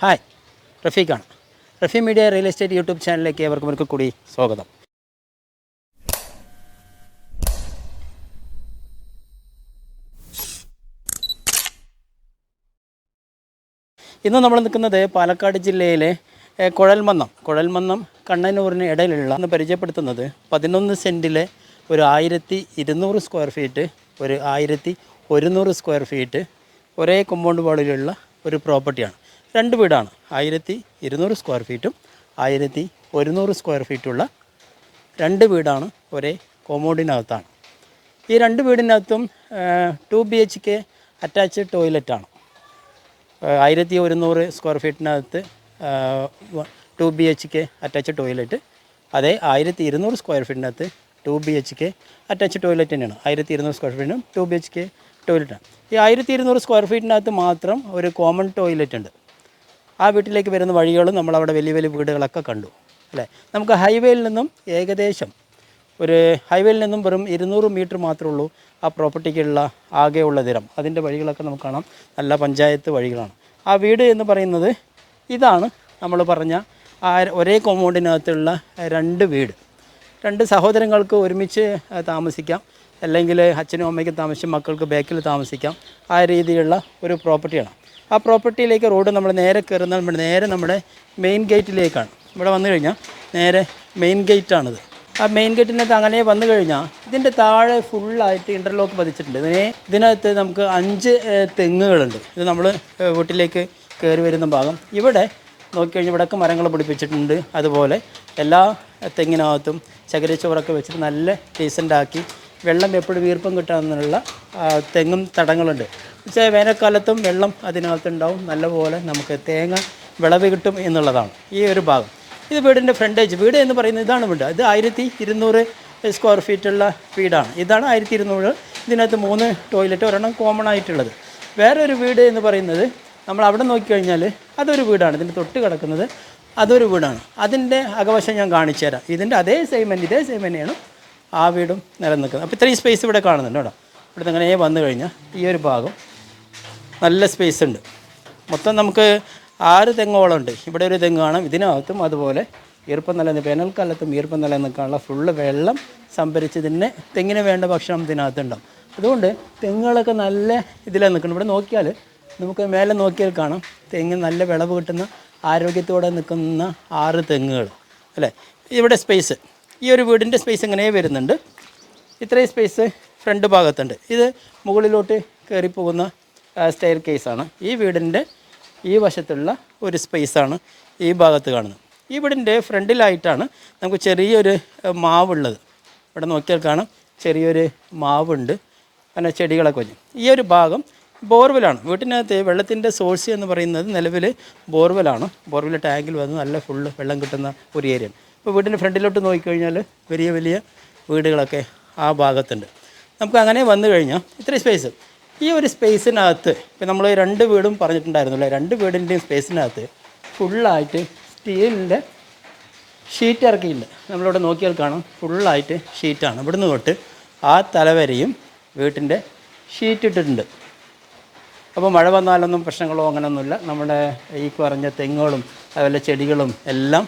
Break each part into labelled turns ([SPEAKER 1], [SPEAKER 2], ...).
[SPEAKER 1] Hi റഫീഖാണ് Rafi media real estate YouTube ചാനലിലേക്ക് ഏവർക്കും ഒരിക്കൽ കൂടി സ്വാഗതം. ഇന്ന് നമ്മൾ നിൽക്കുന്നത് പാലക്കാട് ജില്ലയിലെ കുഴൽമന്നം കുഴൽമന്നം കണ്ണനൂറിന് ഇടയിലുള്ള എന്ന് പരിചയപ്പെടുത്തുന്നത് പതിനൊന്ന് സെന്റിലെ ഒരു ആയിരത്തി ഇരുന്നൂറ് സ്ക്വയർ ഫീറ്റ് ഒരു ആയിരത്തി ഒരുന്നൂറ് സ്ക്വയർ ഫീറ്റ് ഒരേ കോമ്പൗണ്ട് വാളിലുള്ള ഒരു പ്രോപ്പർട്ടിയാണ് രണ്ട് വീടാണ്. ആയിരത്തി ഇരുന്നൂറ് സ്ക്വയർ ഫീറ്റും ആയിരത്തി ഒരുന്നൂറ് സ്ക്വയർ ഫീറ്റുള്ള രണ്ട് വീടാണ് ഒരേ കോമോഡിനകത്താണ് ഈ രണ്ട് വീടിനകത്തും two B H K attach ടോയ്ലറ്റാണ് ആയിരത്തി ഒരുന്നൂറ് square ഫീറ്റിനകത്ത് two B H K attach toilet അതേ ആയിരത്തി ഇരുന്നൂറ് square ഫീറ്റിനകത്ത് two B H K attach toilet തന്നെയാണ്. ആയിരത്തി ഇരുന്നൂറ് സ്ക്വയർ ഫീറ്റിനും ടു ബി എച്ച് കെ ടോയ്ലറ്റാണ് ഈ ആയിരത്തി ഇരുന്നൂറ് സ്ക്വയർ ഫീറ്റിനകത്ത് മാത്രം ഒരു കോമൺ ടോയ്ലറ്റ് ഉണ്ട്. ആ വീട്ടിലേക്ക് വരുന്ന വഴികളും നമ്മളവിടെ വലിയ വലിയ വീടുകളൊക്കെ കണ്ടു അല്ലേ? നമുക്ക് ഹൈവേയിൽ നിന്നും ഏകദേശം ഒരു ഹൈവേയിൽ നിന്നും വെറും ഇരുന്നൂറ് മീറ്റർ മാത്രമേ ഉള്ളൂ ആ പ്രോപ്പർട്ടിക്കുള്ള ആകെയുള്ള നിരം. അതിന്റെ വഴികളൊക്കെ നമുക്ക് കാണാം. നല്ല പഞ്ചായത്ത് വഴികളാണ്. ആ വീട് എന്ന് പറയുന്നത് ഇതാണ് നമ്മൾ പറഞ്ഞ ആ ഒരേ കോമ്പൗണ്ടിനകത്തുള്ള രണ്ട് വീട്. രണ്ട് സഹോദരങ്ങൾക്ക് ഒരുമിച്ച് താമസിക്കാം. അല്ലെങ്കിൽ അച്ഛനും അമ്മയ്ക്കും താമസിച്ച് മക്കൾക്ക് ബാക്കിൽ താമസിക്കാം. ആ രീതിയിലുള്ള ഒരു പ്രോപ്പർട്ടിയാണ്. ആ പ്രോപ്പർട്ടിയിലേക്ക് റോഡ് നമ്മൾ നേരെ കയറുന്ന നമ്മുടെ നേരെ നമ്മുടെ മെയിൻ ഗേറ്റിലേക്കാണ് ഇവിടെ വന്നു കഴിഞ്ഞാൽ നേരെ മെയിൻ ഗേറ്റാണിത് ആ മെയിൻ ഗേറ്റിനകത്ത് അങ്ങനെ വന്നു കഴിഞ്ഞാൽ ഇതിന്റെ താഴെ ഫുള്ളായിട്ട് ഇന്റർലോക്ക് പതിച്ചിട്ടുണ്ട്. ഇതിനെ ഇതിനകത്ത് നമുക്ക് അഞ്ച് തെങ്ങുകളുണ്ട്. ഇത് നമ്മൾ വീട്ടിലേക്ക് കയറി വരുന്ന ഭാഗം. ഇവിടെ നോക്കിക്കഴിഞ്ഞാൽ ഇവിടെയൊക്കെ മരങ്ങൾ പിടിപ്പിച്ചിട്ടുണ്ട്. അതുപോലെ എല്ലാ തെങ്ങിനകത്തും ചകിരിച്ചോറൊക്കെ വെച്ചിട്ട് നല്ല ഡീസന്റാക്കി വെള്ളം എപ്പോഴും വീർപ്പം കിട്ടാനുള്ള തെങ്ങും തടങ്ങളുണ്ട്. പക്ഷേ വേനൽക്കാലത്തും വെള്ളം അതിനകത്തുണ്ടാവും. നല്ലപോലെ നമുക്ക് തേങ്ങ വിളവ് കിട്ടും എന്നുള്ളതാണ് ഈ ഒരു ഭാഗം. ഇത് വീടിന്റെ ഫ്രണ്ടേജ്. വീട് എന്ന് പറയുന്നത് ഇതാണ് വീട്. ഇത് ആയിരത്തി ഇരുന്നൂറ് സ്ക്വയർ ഫീറ്റുള്ള വീടാണ്. ഇതാണ് ആയിരത്തി ഇരുന്നൂറ്. ഇതിനകത്ത് മൂന്ന് ടോയ്ലറ്റ് ഒരെണ്ണം കോമൺ ആയിട്ടുള്ളത്. വേറൊരു വീട് എന്ന് പറയുന്നത് നമ്മൾ അവിടെ നോക്കിക്കഴിഞ്ഞാൽ അതൊരു വീടാണ്. ഇതിന്റെ തൊട്ട് കിടക്കുന്നത് അതൊരു വീടാണ്. അതിന്റെ അകവശം ഞാൻ കാണിച്ചു തരാം ഇതിന്റെ അതേ സെയിമെന്റ് ഇതേ സെയിം തന്നെയാണ്. ആ വീടും നിലനിൽക്കുന്നത്. അപ്പോൾ ഇത്രയും സ്പേസ് ഇവിടെ കാണുന്നുണ്ട് കേട്ടോ. ഇവിടുന്ന് അങ്ങനെ വന്നു കഴിഞ്ഞാൽ ഈ ഒരു ഭാഗം നല്ല സ്പേസ് ഉണ്ട്. മൊത്തം നമുക്ക് ആറ് തെങ്ങോളം ഉണ്ട് ഇവിടെ ഒരു തെങ്ങ് കാണാം. ഇതിനകത്തും അതുപോലെ ഈർപ്പം നിലനിന്ന് വേനൽക്കാലത്തും ഈർപ്പം നിലനിൽക്കാനുള്ള ഫുള്ള് വെള്ളം സംഭരിച്ചതിന് തെങ്ങിന് വേണ്ട ഭക്ഷണം ഇതിനകത്തുണ്ടാവും. അതുകൊണ്ട് തെങ്ങുകളൊക്കെ നല്ല ഇതിലാണ് നിൽക്കുന്നത്. ഇവിടെ നോക്കിയാൽ നമുക്ക് മേലെ നോക്കിയാൽ കാണാം. തെങ്ങ് നല്ല വിളവ് കിട്ടുന്ന ആരോഗ്യത്തോടെ നിൽക്കുന്ന ആറ് തെങ്ങുകൾ അല്ലേ? ഇവിടെ സ്പേസ് ഈ ഒരു വീടിന്റെ സ്പേസ് ഇങ്ങനെ വരുന്നുണ്ട്. ഇത്രയും സ്പേസ് ഫ്രണ്ട് ഭാഗത്തുണ്ട്. ഇത് മുകളിലോട്ട് കയറി പോകുന്ന സ്റ്റെയർ കേസാണ് ഈ വീടിന്റെ ഈ വശത്തുള്ള ഒരു സ്പേസാണ് ഈ ഭാഗത്ത് കാണുന്നത്. ഈ വീടിന്റെ ഫ്രണ്ടിലായിട്ടാണ് നമുക്ക് ചെറിയൊരു മാവുള്ളത്. ഇവിടെ നോക്കിയാൽ കാണാം ചെറിയൊരു മാവുണ്ട്. അങ്ങനെ ചെടികളൊക്കെ വെച്ച്. ഈ ഒരു ഭാഗം ബോർവെലാണ്. വീട്ടിനകത്ത് വെള്ളത്തിന്റെ സോഴ്സ് എന്ന് പറയുന്നത് നിലവിൽ ബോർവെലാണ്. ബോർവെൽ ടാങ്കിൽ വന്ന് നല്ല ഫുള്ള് വെള്ളം കിട്ടുന്ന ഒരു ഏരിയ ഇപ്പോൾ വീടിന്റെ ഫ്രണ്ടിലോട്ട് നോക്കിക്കഴിഞ്ഞാൽ വലിയ വലിയ വീടുകളൊക്കെ ആ ഭാഗത്തുണ്ട്. നമുക്ക് അങ്ങനെ വന്നു കഴിഞ്ഞാൽ ഇത്രയും സ്പേസ് ഈ ഒരു സ്പേസിനകത്ത് ഇപ്പം നമ്മൾ രണ്ട് വീടും പറഞ്ഞിട്ടുണ്ടായിരുന്നല്ലോ. രണ്ട് വീടിന്റെയും സ്പേസിനകത്ത് ഫുള്ളായിട്ട് സ്റ്റീലിന്റെ ഷീറ്റ് ഇറക്കിയിട്ടുണ്ട്. നമ്മളിവിടെ നോക്കിയാൽ കാണാം ഫുള്ളായിട്ട് ഷീറ്റാണ് ഇവിടുന്ന് തൊട്ട് ആ തലവരെയും വീട്ടിന്റെ ഷീറ്റ് ഇട്ടിട്ടുണ്ട്. അപ്പോൾ മഴ വന്നാലൊന്നും പ്രശ്നങ്ങളോ അങ്ങനെയൊന്നുമില്ല നമ്മുടെ ഈ പറഞ്ഞ തെങ്ങുകളും അതുപോലെ ചെടികളും എല്ലാം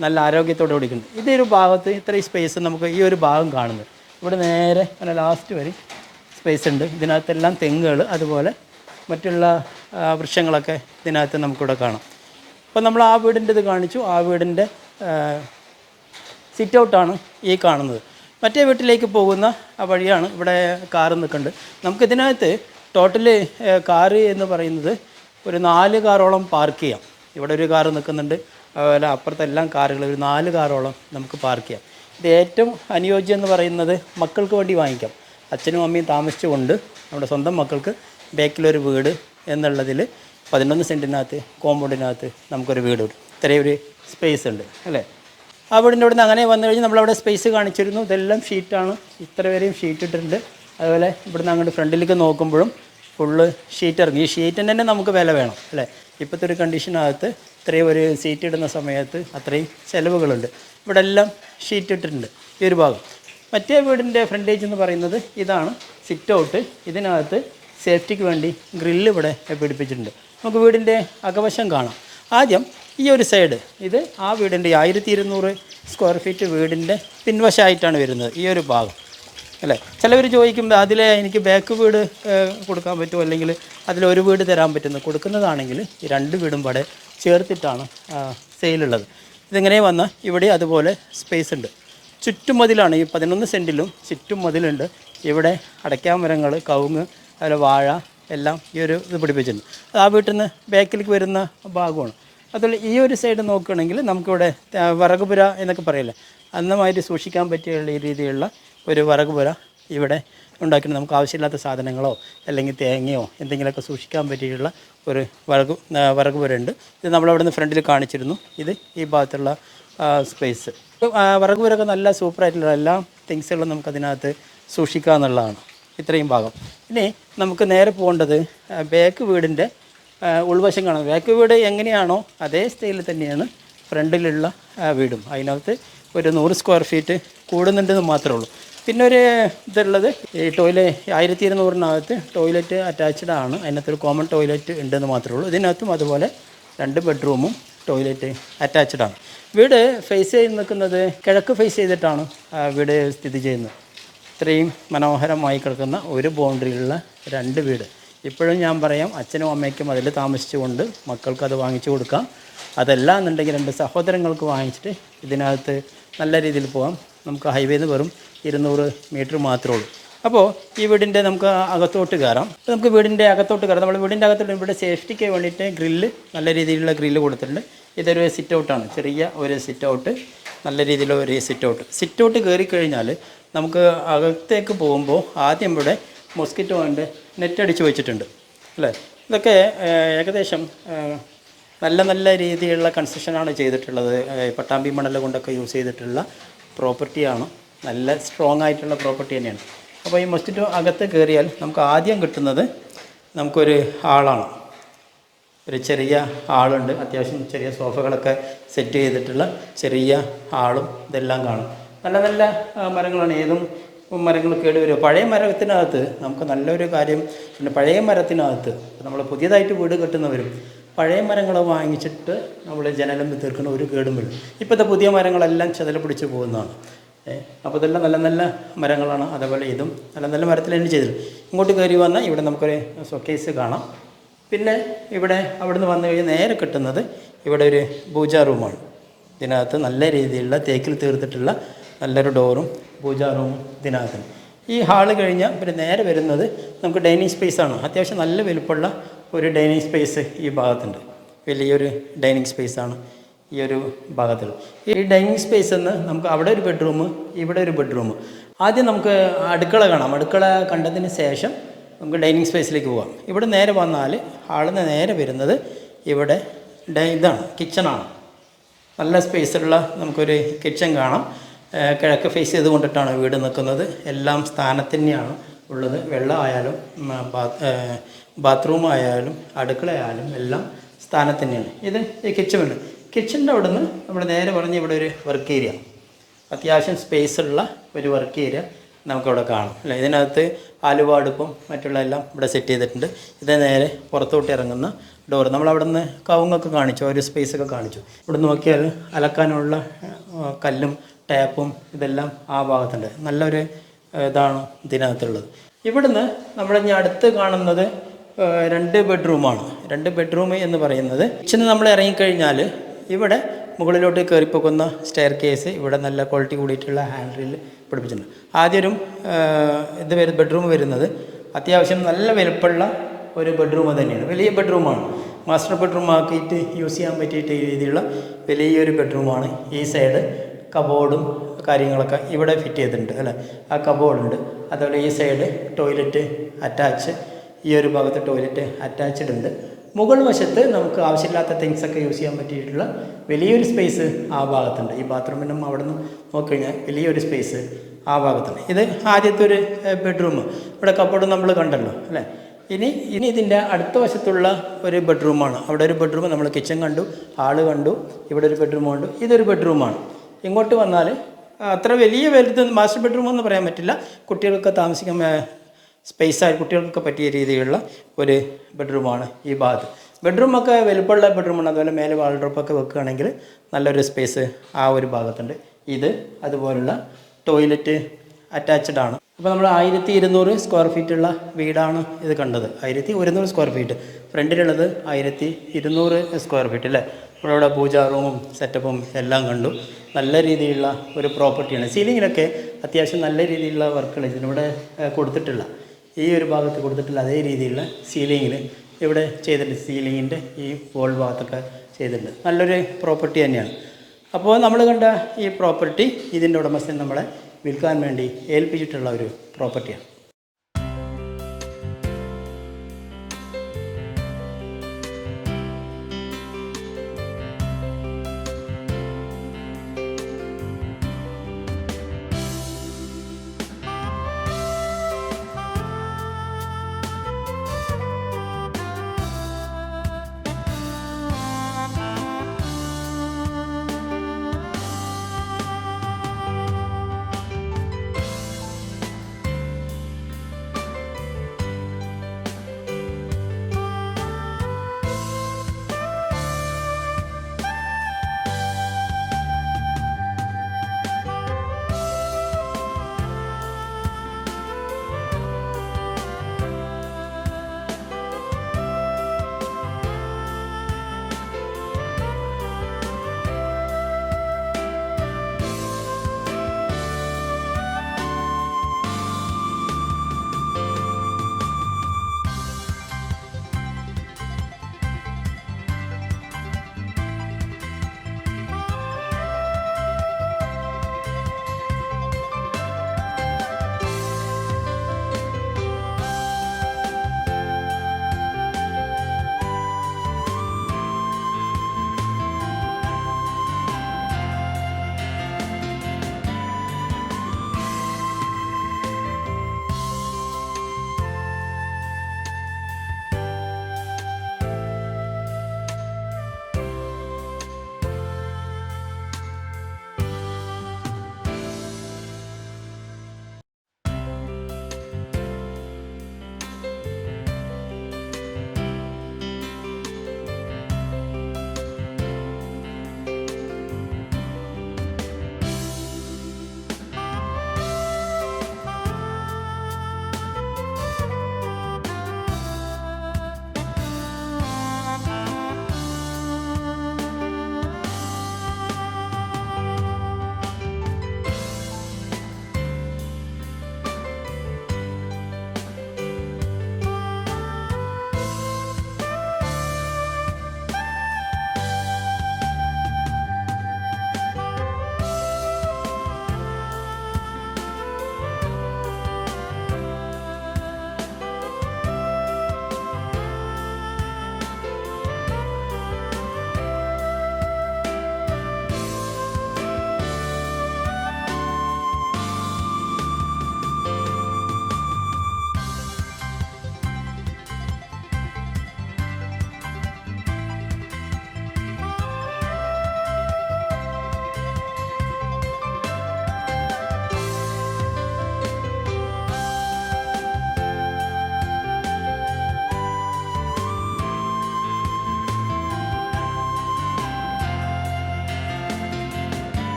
[SPEAKER 1] നല്ല ആരോഗ്യത്തോടെ ഓടിക്കുന്നുണ്ട് ഇതൊരു ഭാഗത്ത് ഇത്രയും സ്പേസ് നമുക്ക് ഈ ഒരു ഭാഗം കാണുന്നത്. ഇവിടെ നേരെ അങ്ങനെ ലാസ്റ്റ് വരെ സ്പേസ് ഉണ്ട്. ഇതിനകത്തെല്ലാം തെങ്ങുകൾ അതുപോലെ മറ്റുള്ള വൃക്ഷങ്ങളൊക്കെ ഇതിനകത്ത് നമുക്കിവിടെ കാണാം. അപ്പോൾ നമ്മൾ ആ വീടിന്റെ ഇത് കാണിച്ചു. ആ വീടിന്റെ സിറ്റ് ഔട്ടാണ് ഈ കാണുന്നത്. മറ്റേ വീട്ടിലേക്ക് പോകുന്ന ആ വഴിയാണ് ഇവിടെ കാറ് നിൽക്കുന്നുണ്ട്. നമുക്കിതിനകത്ത് ടോട്ടൽ കാറ് എന്ന് പറയുന്നത് ഒരു നാല് കാറോളം പാർക്ക് ചെയ്യാം. ഇവിടെ ഒരു കാറ് നിൽക്കുന്നുണ്ട്. അതുപോലെ അപ്പുറത്തെല്ലാം കാറുകൾ ഒരു നാല് കാറോളം നമുക്ക് പാർക്ക് ചെയ്യാം. ഇത് ഏറ്റവും അനുയോജ്യം എന്ന് പറയുന്നത് മക്കൾക്ക് വേണ്ടി വാങ്ങിക്കാം. അച്ഛനും അമ്മയും താമസിച്ചുകൊണ്ട് നമ്മുടെ സ്വന്തം മക്കൾക്ക് ബാക്കിലൊരു വീട് എന്നുള്ളതിൽ പതിനൊന്ന് സെന്റിനകത്ത് കോമ്പൗണ്ടിനകത്ത് നമുക്കൊരു വീട് കിട്ടും. ഒരു സ്പേസ് ഉണ്ട് അല്ലേ? ആ വീടിന്റെ അവിടെ നിന്ന് അങ്ങനെ വന്നു കഴിഞ്ഞാൽ നമ്മളവിടെ സ്പേസ് കാണിച്ചിരുന്നു. ഇതെല്ലാം ഷീറ്റാണ് ഇത്ര വരെയും ഷീറ്റ് ഇട്ടിട്ടുണ്ട്. അതുപോലെ ഇവിടുന്ന് അങ്ങോട്ട് ഫ്രണ്ടിലേക്ക് നോക്കുമ്പോഴും ഫുള്ള് ഷീറ്റ് ഇറങ്ങി. ഈ ഷീറ്റിന് തന്നെ നമുക്ക് വില വേണം അല്ലേ? ഇപ്പോഴത്തെ ഒരു കണ്ടീഷനകത്ത് ഇത്രയും ഒരു സീറ്റ് ഇടുന്ന സമയത്ത് അത്രയും ചിലവുകളുണ്ട്. ഇവിടെ എല്ലാം ഷീറ്റ് ഇട്ടിട്ടുണ്ട്. ഈ ഒരു ഭാഗം. മറ്റേ വീടിന്റെ ഫ്രണ്ടേജ് എന്ന് പറയുന്നത് ഇതാണ്. സിറ്റ് ഔട്ട് ഇതിനകത്ത് സേഫ്റ്റിക്ക് വേണ്ടി ഗ്രില്ല് ഇവിടെ പിടിപ്പിച്ചിട്ടുണ്ട്. നമുക്ക് വീടിന്റെ അകവശം കാണാം. ആദ്യം ഈ ഒരു സൈഡ് ഇത് ആ വീടിന്റെ ആയിരത്തി ഇരുന്നൂറ് സ്ക്വയർ ഫീറ്റ് വീടിന്റെ പിൻവശമായിട്ടാണ് വരുന്നത്. ഈ ഒരു ഭാഗം. അല്ലേ? ചിലവർ ചോദിക്കുമ്പോൾ അതിലെ എനിക്ക് ബാക്ക് വീട് കൊടുക്കാൻ പറ്റുമോ? അല്ലെങ്കിൽ അതിലൊരു വീട് തരാൻ പറ്റുന്നു കൊടുക്കുന്നതാണെങ്കിൽ ഈ രണ്ട് വീടും പാടെ ചേർത്തിട്ടാണ് സെയിലുള്ളത്. ഇതിങ്ങനെ വന്നാൽ ഇവിടെ അതുപോലെ സ്പേസ് ഉണ്ട്. ചുറ്റുമതിലാണ് ഈ പതിനൊന്ന് സെന്റിലും ചുറ്റും മതിലുണ്ട് ഇവിടെ അടയ്ക്കാമരങ്ങൾ കവുങ്ങ് അതുപോലെ വാഴ എല്ലാം ഈ ഒരു ഇത് പിടിപ്പിച്ചിട്ടുണ്ട്. അത് ആ വീട്ടിൽ നിന്ന് ബാക്കിലേക്ക് വരുന്ന ഭാഗമാണ്. അതുപോലെ ഈ ഒരു സൈഡ് നോക്കുകയാണെങ്കിൽ നമുക്കിവിടെ വറകുപുര എന്നൊക്കെ പറയില്ലേ? അന്നമായിട്ട് സൂക്ഷിക്കാൻ പറ്റിയ ഈ രീതിയിലുള്ള ഒരു വറകുപുര ഇവിടെ ഉണ്ടാക്കിയിട്ട് നമുക്ക് ആവശ്യമില്ലാത്ത സാധനങ്ങളോ അല്ലെങ്കിൽ തേങ്ങയോ എന്തെങ്കിലുമൊക്കെ സൂക്ഷിക്കാൻ പറ്റിയിട്ടുള്ള ഒരു വിറക് വരെ ഉണ്ട് ഇത് നമ്മളവിടെ നിന്ന് ഫ്രണ്ടിൽ കാണിച്ചിരുന്നു. ഇത് ഈ ഭാഗത്തുള്ള സ്പേസ് വിറകുപുരൊക്കെ നല്ല സൂപ്പറായിട്ടുള്ള എല്ലാ തിങ്സുകളും നമുക്കതിനകത്ത് സൂക്ഷിക്കുക എന്നുള്ളതാണ് ഇത്രയും ഭാഗം. ഇനി നമുക്ക് നേരെ പോകേണ്ടത് ബാക്ക് വീടിന്റെ ഉൾവശം കാണാം ബാക്ക് വീട് എങ്ങനെയാണോ അതേ സ്റ്റൈലിൽ തന്നെയാണ് ഫ്രണ്ടിലുള്ള വീടും. അതിനകത്ത് ഒരു നൂറ് സ്ക്വയർ ഫീറ്റ് കൂടുന്നുണ്ടെന്ന് മാത്രമേ ഉള്ളൂ. പിന്നെ ഒരു ഇതുള്ളത് ഈ ടോയ്ലറ്റ് ആയിരത്തി ഇരുന്നൂറിനകത്ത് ടോയ്ലറ്റ് അറ്റാച്ച്ഡ് ആണ്. അതിനകത്തൊരു കോമൺ ടോയ്ലറ്റ് ഉണ്ടെന്ന് മാത്രമേ ഉള്ളൂ. ഇതിനകത്തും അതുപോലെ രണ്ട് ബെഡ്റൂമും ടോയ്ലറ്റ് അറ്റാച്ച്ഡ് ആണ്. വീട് ഫേസ് ചെയ്ത് നിൽക്കുന്നത് കിഴക്ക് ഫേസ് ചെയ്തിട്ടാണ് ആ, വീട് സ്ഥിതി ചെയ്യുന്നത്. ഇത്രയും മനോഹരമായി കിടക്കുന്ന ഒരു ബൗണ്ടറിയിലുള്ള രണ്ട് വീട്. ഇപ്പോഴും ഞാൻ പറയാം അച്ഛനും അമ്മയ്ക്കും അതിൽ താമസിച്ചുകൊണ്ട് മക്കൾക്ക് അത് വാങ്ങിച്ചു കൊടുക്കാം. അതല്ല എന്നുണ്ടെങ്കിൽ രണ്ട് സഹോദരങ്ങൾക്ക് വാങ്ങിച്ചിട്ട് ഇതിനകത്ത് നല്ല രീതിയിൽ പോകാം നമുക്ക് ഹൈവേയിൽ നിന്ന് വെറും ഇരുന്നൂറ് മീറ്റർ മാത്രമേ ഉള്ളൂ. അപ്പോൾ ഈ വീടിന്റെ നമുക്ക് അകത്തോട്ട് കയറാം. നമുക്ക് വീടിന്റെ അകത്തോട്ട് കയറാം. നമ്മൾ വീടിന്റെ അകത്തോട്ട് ഇവിടെ സേഫ്റ്റിക്ക് വേണ്ടിയിട്ട് ഗ്രില്ല് നല്ല രീതിയിലുള്ള ഗ്രില്ല് കൊടുത്തിട്ടുണ്ട്. ഇതൊരു സിറ്റ് ഔട്ടാണ് ചെറിയ ഒരു സിറ്റ് ഔട്ട് നല്ല രീതിയിലുള്ള ഒരു സിറ്റ് ഔട്ട് സിറ്റ് ഔട്ട് കയറി കഴിഞ്ഞാൽ നമുക്ക് അകത്തേക്ക് പോകുമ്പോൾ ആദ്യം ഇവിടെ മൊസ്കിറ്റോ ഉണ്ട് നെറ്റ് അടിച്ച് വെച്ചിട്ടുണ്ട്. അല്ലേ? ഇതൊക്കെ ഏകദേശം നല്ല നല്ല രീതിയിലുള്ള കൺസ്ട്രക്ഷനാണ് ചെയ്തിട്ടുള്ളത്. പട്ടാമ്പി മണൽ കൊണ്ടൊക്കെ യൂസ് ചെയ്തിട്ടുള്ള പ്രോപ്പർട്ടിയാണ്. നല്ല സ്ട്രോങ് ആയിട്ടുള്ള പ്രോപ്പർട്ടി തന്നെയാണ്. അപ്പോൾ ഈ മൊസ്റ്റിറ്റോ അകത്ത് കയറിയാൽ നമുക്ക് ആദ്യം കിട്ടുന്നത് നമുക്കൊരു ഹാളാണ്. ഒരു ചെറിയ ഹാളുണ്ട്. അത്യാവശ്യം ചെറിയ സോഫകളൊക്കെ സെറ്റ് ചെയ്തിട്ടുള്ള ചെറിയ ഹാളും ഇതെല്ലാം കാണും. നല്ല നല്ല മരങ്ങളാണ്. ഏതും മരങ്ങൾ കേടുവരും പഴയ മരത്തിനകത്ത് നമുക്ക് നല്ലൊരു കാര്യം പിന്നെ പഴയ മരത്തിനകത്ത് നമ്മൾ പുതിയതായിട്ട് വീട് കെട്ടുന്നവരും പഴയ മരങ്ങൾ വാങ്ങിച്ചിട്ട് നമ്മൾ ജനലം തീർക്കുന്ന ഒരു കേടും വരും. ഇപ്പോഴത്തെ പുതിയ മരങ്ങളെല്ലാം ചെതല പിടിച്ച് പോകുന്നതാണ്. അപ്പോൾ ഇതെല്ലാം നല്ല നല്ല മരങ്ങളാണ്. അതേപോലെ ഇതും നല്ല നല്ല മരത്തിൽ തന്നെ ചെയ്തത് ഇങ്ങോട്ട് കയറി വന്നാൽ ഇവിടെ നമുക്കൊരു സൊക്കേസ് കാണാം. പിന്നെ ഇവിടെ അവിടുന്ന് വന്നു കഴിഞ്ഞാൽ നേരെ കിട്ടുന്നത് ഇവിടെ ഒരു പൂജാ റൂമാണ്. ഇതിനകത്ത് നല്ല രീതിയിലുള്ള തേക്കിൽ തീർത്തിട്ടുള്ള നല്ലൊരു ഡോറും പൂജാ റൂമും ഇതിനകത്തുണ്ട്. ഈ ഹാൾ കഴിഞ്ഞാൽ പിന്നെ നേരെ വരുന്നത് നമുക്ക് ഡൈനിങ് സ്പേസ് ആണ്. അത്യാവശ്യം നല്ല വലുപ്പമുള്ള ഒരു ഡൈനിങ് സ്പേസ് ഈ ഭാഗത്തുണ്ട്. വലിയൊരു ഡൈനിങ് സ്പേസാണ് ഈ ഒരു ഭാഗത്തിൽ. ഈ ഡൈനിങ് സ്പേസ് എന്ന് നമുക്ക് അവിടെ ഒരു ബെഡ്റൂം ഇവിടെ ഒരു ബെഡ്റൂം. ആദ്യം നമുക്ക് അടുക്കള കാണാം. അടുക്കള കണ്ടതിന് ശേഷം നമുക്ക് ഡൈനിങ് സ്പേസിലേക്ക് പോകാം. ഇവിടെ നേരെ വന്നാൽ നിന്ന് നേരെ വരുന്നത് ഇവിടെ ഇതാണ് കിച്ചണാണ് നല്ല സ്പേസുള്ള നമുക്കൊരു കിച്ചൺ കാണാം. കിഴക്ക് ഫേസ് ചെയ്ത് കൊണ്ടിട്ടാണ് വീട് നിൽക്കുന്നത്. എല്ലാം സ്ഥാനത്ത് ഉള്ളത്. വെള്ളം ആയാലും ഉം, ബാ- ഏഹ് ബാത്റൂം ആയാലും അടുക്കളയായാലും എല്ലാം സ്ഥാനം തന്നെയാണ് ഇത് ഈ കിച്ചൺ കിച്ചണിന്റെ അവിടെ നിന്ന് നമ്മൾ നേരെ പറഞ്ഞ് ഇവിടെ ഒരു വർക്ക് ഏരിയ അത്യാവശ്യം സ്പേസ് ഉള്ള ഒരു വർക്ക് ഏരിയ നമുക്കിവിടെ കാണാം. അല്ലേ? ഇതിനകത്ത് ആലുവ അടുപ്പും മറ്റുള്ള എല്ലാം ഇവിടെ സെറ്റ് ചെയ്തിട്ടുണ്ട്. ഇത് നേരെ പുറത്തോട്ട് ഇറങ്ങുന്ന ഡോർ നമ്മൾ അവിടെ നിന്ന് കവുങ്ങൊക്കെ കാണിച്ചു ഒരു സ്പേസ് ഒക്കെ കാണിച്ചു. ഇവിടെ നോക്കിയാൽ അലക്കാനുള്ള കല്ലും ടാപ്പും ഇതെല്ലാം ആ ഭാഗത്തുണ്ട്. നല്ലൊരു ഇതാണ് ഇതിനകത്തുള്ളത്. ഇവിടുന്ന് ഇനി അടുത്ത് കാണുന്നത് രണ്ട് ബെഡ്റൂമാണ്. രണ്ട് ബെഡ്റൂം എന്ന് പറയുന്നത്. കിച്ചന് നമ്മൾ ഇറങ്ങിക്കഴിഞ്ഞാൽ ഇവിടെ മുകളിലോട്ട് കയറിപ്പോക്കുന്ന സ്റ്റെയർ കേസ് ഇവിടെ നല്ല ക്വാളിറ്റി കൂടിയിട്ടുള്ള ഹാൻഡിൽ പിടിപ്പിച്ചിട്ടുണ്ട്. ആദ്യം ഇത് വരും ബെഡ്റൂം വരുന്നത്? അത്യാവശ്യം നല്ല വലുപ്പമുള്ള ഒരു ബെഡ്റൂം തന്നെയാണ്. വലിയ ബെഡ്റൂമാണ്. മാസ്റ്റർ ബെഡ്റൂം ആക്കിയിട്ട് യൂസ് ചെയ്യാൻ പറ്റിയിട്ട് രീതിയിലുള്ള വലിയൊരു ബെഡ്റൂമാണ് ഈ സൈഡ് കബോർഡും കാര്യങ്ങളൊക്കെ ഇവിടെ ഫിറ്റ് ചെയ്തിട്ടുണ്ട് അല്ലേ? ആ കബോർഡുണ്ട് അതുപോലെ ഈ സൈഡ് ടോയ്ലറ്റ് അറ്റാച്ച് ഈ ഒരു ഭാഗത്ത് ടോയ്ലറ്റ് അറ്റാച്ച്ഡ് ഉണ്ട്. മുകൾ വശത്ത് നമുക്ക് ആവശ്യമില്ലാത്ത തിങ്സ് ഒക്കെ യൂസ് ചെയ്യാൻ പറ്റിയിട്ടുള്ള വലിയൊരു സ്പേസ് ആ ഭാഗത്തുണ്ട്. ഈ ബാത്റൂമിനും അവിടെ നിന്ന് നോക്കിക്കഴിഞ്ഞാൽ വലിയൊരു സ്പേസ് ആ ഭാഗത്തുണ്ട്. ഇത് ആദ്യത്തെ ഒരു ബെഡ്റൂം ഇവിടെ കപ്പോർഡ് നമ്മൾ കണ്ടല്ലോ അല്ലേ? ഇനി ഇനി ഇതിന്റെ അടുത്ത വശത്തുള്ള ഒരു ബെഡ്റൂമാണ് അവിടെ ഒരു ബെഡ്റൂം നമ്മൾ കിച്ചൺ കണ്ടു ഹാൾ കണ്ടു ഇവിടെ ഒരു ബെഡ്റൂം കണ്ടു ഇതൊരു ബെഡ്റൂമാണ് ഇങ്ങോട്ട് വന്നാൽ അത്ര വലിയ വലുത് മാസ്റ്റർ ബെഡ്റൂം എന്ന് പറയാൻ പറ്റില്ല. കുട്ടികൾക്ക് താമസിക്കാൻ സ്പേസായി കുട്ടികൾക്കൊക്കെ പറ്റിയ രീതിയിലുള്ള ഒരു ബെഡ്റൂമാണ് ഈ ഭാഗത്ത്. ബെഡ്റൂമൊക്കെ വലുപ്പമുള്ള ബെഡ്റൂമാണ്. അതുപോലെ മേലെ വാൾഡ്രോപ്പൊക്കെ വെക്കുകയാണെങ്കിൽ നല്ലൊരു സ്പേസ് ആ ഒരു ഭാഗത്തുണ്ട്. ഇത് അതുപോലുള്ള ടോയ്ലറ്റ് അറ്റാച്ച്ഡ് ആണ്. അപ്പോൾ നമ്മൾ ആയിരത്തി ഇരുന്നൂറ് സ്ക്വയർ ഫീറ്റുള്ള വീടാണ് ഇത് കണ്ടത്. ആയിരത്തി ഒരുന്നൂറ് സ്ക്വയർ ഫീറ്റ്. ഫ്രണ്ടിലുള്ളത് ആയിരത്തി ഇരുന്നൂറ് സ്ക്വയർ ഫീറ്റ് അല്ലേ? നമ്മളിവിടെ പൂജാ റൂമും സെറ്റപ്പും എല്ലാം കണ്ടു. നല്ല രീതിയിലുള്ള ഒരു പ്രോപ്പർട്ടിയാണ്. സീലിങ്ങിലൊക്കെ അത്യാവശ്യം നല്ല രീതിയിലുള്ള വർക്കുകൾ ഇതിനിവിടെ കൊടുത്തിട്ടില്ല ഈ ഒരു ഭാഗത്ത് കൊടുത്തിട്ടില്ല അതേ രീതിയിലുള്ള സീലിങ്ങിൽ ഇവിടെ ചെയ്തിട്ടുണ്ട്. സീലിങ്ങിന്റെ ഈ വോൾ ഭാഗത്തൊക്കെ ചെയ്തിട്ടുണ്ട്. നല്ലൊരു പ്രോപ്പർട്ടി തന്നെയാണ്. അപ്പോൾ നമ്മൾ കണ്ട ഈ പ്രോപ്പർട്ടി ഇതിന്റെ ഉടമസ്ഥൻ നമ്മളെ വിൽക്കാൻ വേണ്ടി ഏൽപ്പിച്ചിട്ടുള്ള ഒരു പ്രോപ്പർട്ടിയാണ്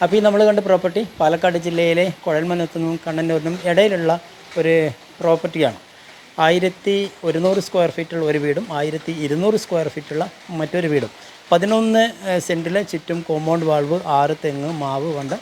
[SPEAKER 1] അപ്പോൾ ഈ നമ്മൾ കണ്ട പ്രോപ്പർട്ടി പാലക്കാട് ജില്ലയിലെ കുഴൽമനത്തുനിന്നും കണ്ണന്നൂരിനും ഇടയിലുള്ള ഒരു പ്രോപ്പർട്ടിയാണ് ആയിരത്തി ഒരുന്നൂറ് സ്ക്വയർ ഫീറ്റുള്ള ഒരു വീടും ആയിരത്തി ഇരുന്നൂറ് സ്ക്വയർ ഫീറ്റുള്ള മറ്റൊരു വീടും. പതിനൊന്ന് സെന്റിലെ ചുറ്റും കോമ്പൗണ്ട് വാൾവ് ആറ് തെങ്ങ് മാവ് കൊണ്ട്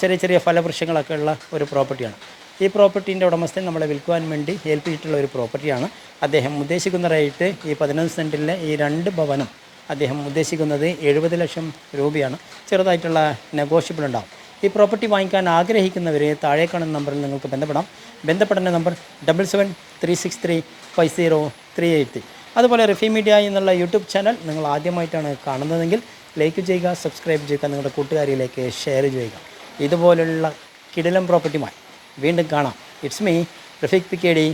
[SPEAKER 1] ചെറിയ ചെറിയ ഫലവൃക്ഷങ്ങളൊക്കെ ഉള്ള ഒരു പ്രോപ്പർട്ടിയാണ് ഈ പ്രോപ്പർട്ടീന്റെ ഉടമസ്ഥൻ നമ്മളെ വിൽക്കുവാൻ വേണ്ടി ഏൽപ്പിച്ചിട്ടുള്ള ഒരു പ്രോപ്പർട്ടിയാണ് അദ്ദേഹം ഉദ്ദേശിക്കുന്ന റേറ്റ് ഈ പതിനൊന്ന് സെന്റിലെ ഈ രണ്ട് ഭവനം അദ്ദേഹം ഉദ്ദേശിക്കുന്നത് എഴുപത് ലക്ഷം രൂപയാണ്. ചെറുതായിട്ടുള്ള നെഗോഷ്യബിൾ ഉണ്ടാകും ഈ പ്രോപ്പർട്ടി വാങ്ങിക്കാൻ ആഗ്രഹിക്കുന്നവരെ താഴെ കാണുന്ന നമ്പറിൽ നിങ്ങൾക്ക് ബന്ധപ്പെടാം. ബന്ധപ്പെടേണ്ട number double seven three six three five zero three eight അതുപോലെ റിഫി മീഡിയ എന്നുള്ള യൂട്യൂബ് ചാനൽ നിങ്ങൾ ആദ്യമായിട്ടാണ് കാണുന്നതെങ്കിൽ ലൈക്ക് ചെയ്യുക സബ്സ്ക്രൈബ് ചെയ്യുക നിങ്ങളുടെ കൂട്ടുകാരിയിലേക്ക് ഷെയർ ചെയ്യുക. ഇതുപോലുള്ള കിടിലം പ്രോപ്പർട്ടിയുമായി വീണ്ടും കാണാം. It's me Rafeeq P K D